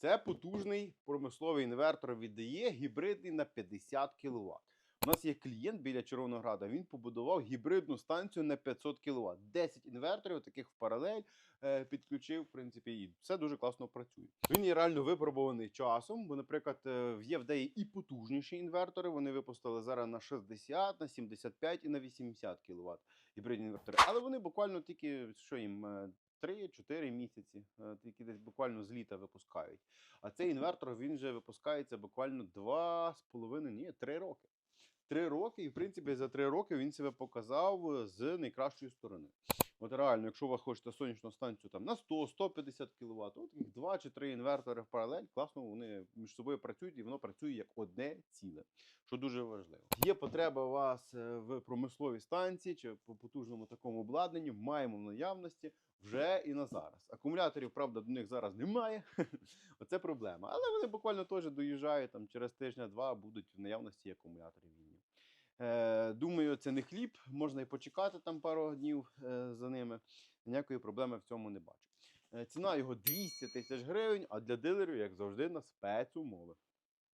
Це потужний промисловий інвертор віддає гібридний на 50 кВт. У нас є клієнт біля Червонограда. Він побудував гібридну станцію на 500 кВт. 10 інверторів таких в паралель е, підключив, в принципі, і все дуже класно працює. Він є реально випробований часом, бо, наприклад, е, є в деї і потужніші інвертори. Вони випустили зараз на 60, на 75 і на 80 кВт гібридні інвертори. Але вони буквально тільки що їм. Е, 3-4 місяці, е, тільки десь буквально з літа випускають. А цей інвертор він вже випускається буквально 2,5, ні, 3 роки. Три роки, і в принципі за три роки він себе показав е, з найкращої сторони. От реально, якщо ви хочете сонячну станцію там на 100-150 кВт, от їх два чи три інвертори в паралель, класно вони між собою працюють, і воно працює як одне ціле, що дуже важливо. Є потреба у вас е, в промисловій станції чи по потужному такому обладнанні, маємо в наявності вже і на зараз. Акумуляторів, правда, до них зараз немає. Оце проблема. Але вони буквально теж доїжджають там через тижня-два будуть в наявності акумуляторів. Е, думаю, це не хліб, можна і почекати там пару днів е, за ними. Ніякої проблеми в цьому не бачу. Е, ціна його 200 тисяч гривень, а для дилерів, як завжди, на спецумови.